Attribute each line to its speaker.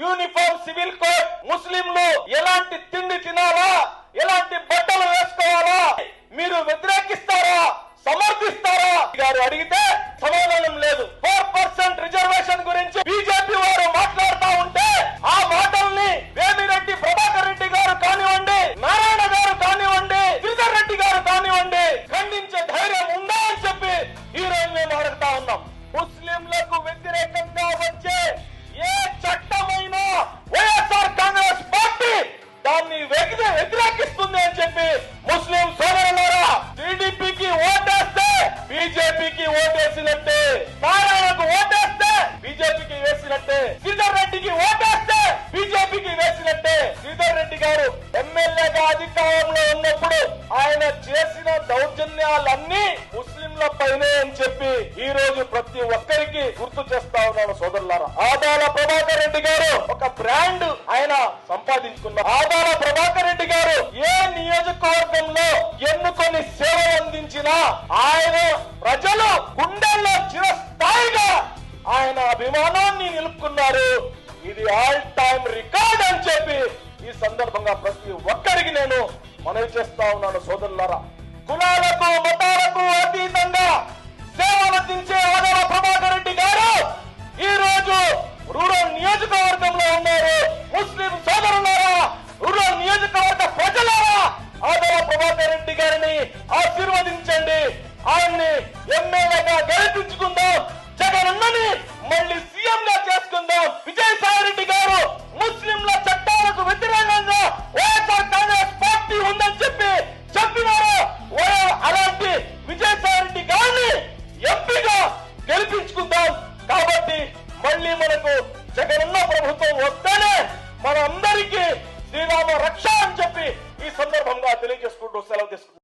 Speaker 1: Uniform civil code ముస్లింలు ఎలాంటి తిండి తినాలా? ఎలాంటి బట్టలు వేసుకోవాలా? మీరు వ్యతిరేకిస్తారా? సమర్థిస్తారా? గారు అడిగితే సమాధానం లేదు. ఫోర్ పర్సెంట్ రిజర్వేషన్ గురించి బీజేపీ వారు మాట్లాడుతూ ఉంటే ఆ మాటల్ని వేమిరెడ్డి ప్రభాకర్ రెడ్డి గారు కానివ్వండి నారాయణ గారు కానివ్వండి శ్రీధర్ రెడ్డి గారు కానివ్వండి ఖండించే ధైర్యం ఉందా అని చెప్పి ఈ రోజు మేము అడుగుతా ఉన్నాం. ముస్లింలకు బీజేపీకి ఓటేసినట్టే. నారాయణకు ఓటేస్తే బీజేపీకి వేసినట్టే. శ్రీధర్ రెడ్డికి ఓటేస్తే బీజేపీకి వేసినట్టే. శ్రీధర్ రెడ్డి గారు ఎమ్మెల్యేగా అధికారంలో ఉన్నప్పుడు ఆయన చేసిన దౌర్జన్యాలన్నీ ముస్లింల పైనే అని చెప్పి ఈ రోజు ప్రతి ఒక్కరికి గుర్తు చేస్తా ఉన్నాను సోదరులారా. ఆదాల ప్రభాకర్ రెడ్డి గారు ఒక బ్రాండ్ ఆయన సంపాదించుకున్నారు. ఆదాల ప్రభాకర్ సేవలు ఆయన ప్రజలు గుండెల్లో చిరస్థాయిగా ఆయన అభిమానాన్ని నిలుపుకున్నారు. ఇది ఆల్ టైమ్ రికార్డ్ అని చెప్పి ఈ సందర్భంగా ప్రతి ఒక్కరికి నేను మనవి చేస్తా ఉన్నాను సోదరులారా. కులాలకు మతాలకు అతీతంగా సేవలందించే ఆదర ప్రభాకర్ రెడ్డి గారు ఈ రోజు రూరల్ నియోజకవర్గంలో ఉన్నారు. ಕ್ಷಾಂ ಜಪ್ಪಿ ಈ ಸಂದರ್ಭಂಗ ತಿಳಿಯಜೇಸ್ಕೊಂಡು ಸೆಲವು